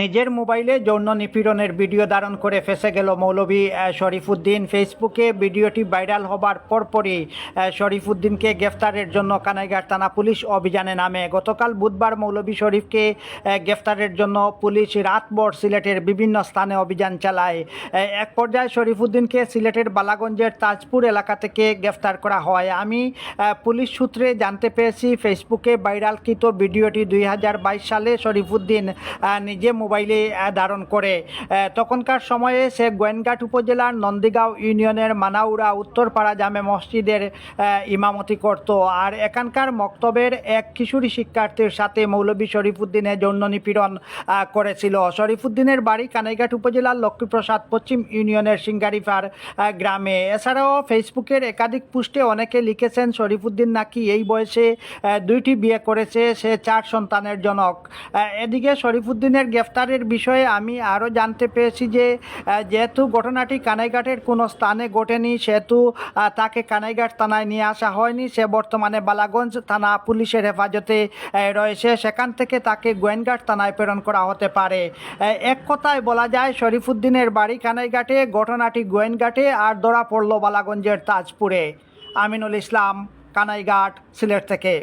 নিজের মোবাইলে যৌন নিপীড়নের ভিডিও ধারণ করে ফেসে গেল মৌলভী শরীফুদ্দিন। ফেসবুকে ভিডিওটি ভাইরাল হবার পরপরই শরীফুদ্দিনকে গ্রেফতারের জন্য কানাইঘাট থানা পুলিশ অভিযানে নামে। গতকাল বুধবার মৌলভী শরীফকে গ্রেফতারের জন্য পুলিশ রাতভর সিলেটের বিভিন্ন স্থানে অভিযান চালায়। এক পর্যায়ে শরীফুদ্দিনকে সিলেটের বালাগঞ্জের তাজপুর এলাকা থেকে গ্রেফতার করা হয়। আমি পুলিশ সূত্রে জানতে পেরেছি ফেসবুকে ভাইরালকৃত ভিডিওটি দুই হাজার বাইশ সালে শরীফুদ্দিন নিজে মোবাইলে ধারণ করে। তখনকার সময়ে সে গোয়েনঘাট উপজেলার নন্দীগাঁও ইউনিয়নের মানাউড়া, উত্তরপাড়া জামে মসজিদের ইমামতি করত। আর এখানকার মক্তবের এক কিশোরী শিক্ষার্থীর সাথে মৌলভী শরীফুদ্দিনের যৌন নিপীড়ন করেছিল। শরীফুদ্দিনের বাড়ি কানাইঘাট উপজেলার লক্ষ্মীপ্রসাদ পশ্চিম ইউনিয়নের সিঙ্গারিফার গ্রামে। এছাড়াও ফেসবুকের একাধিক পোস্টে অনেকে লিখেছেন, শরীফুদ্দিন নাকি এই বয়সে দুইটি বিয়ে করেছে, সে চার সন্তানের জনক। এদিকে শরীফুদ্দিনের গ্রেফতারের বিষয়ে আমি আরও জানতে পেরেছি যে যেহেতু ঘটনাটি কানাইঘাটের কোনো স্থানে ঘটেনি, সেহেতু তাকে কানাইঘাট থানায় নিয়ে আসা হয়নি, সে বর্তমানে বালাগঞ্জ থানা পুলিশের হেফাজতে রয়েছে। সেখান থেকে তাকে গোয়েনঘাট থানায় প্রেরণ করা হতে পারে। এক কথায় বলা যায়, শরীফুদ্দিনের বাড়ি কানাইঘাটে, ঘটনাটি গোয়েনঘাটে আর ধরা পড়ল বালাগঞ্জের তাজপুরে। আমিনুল ইসলাম, কানাইঘাট, সিলেট থেকে।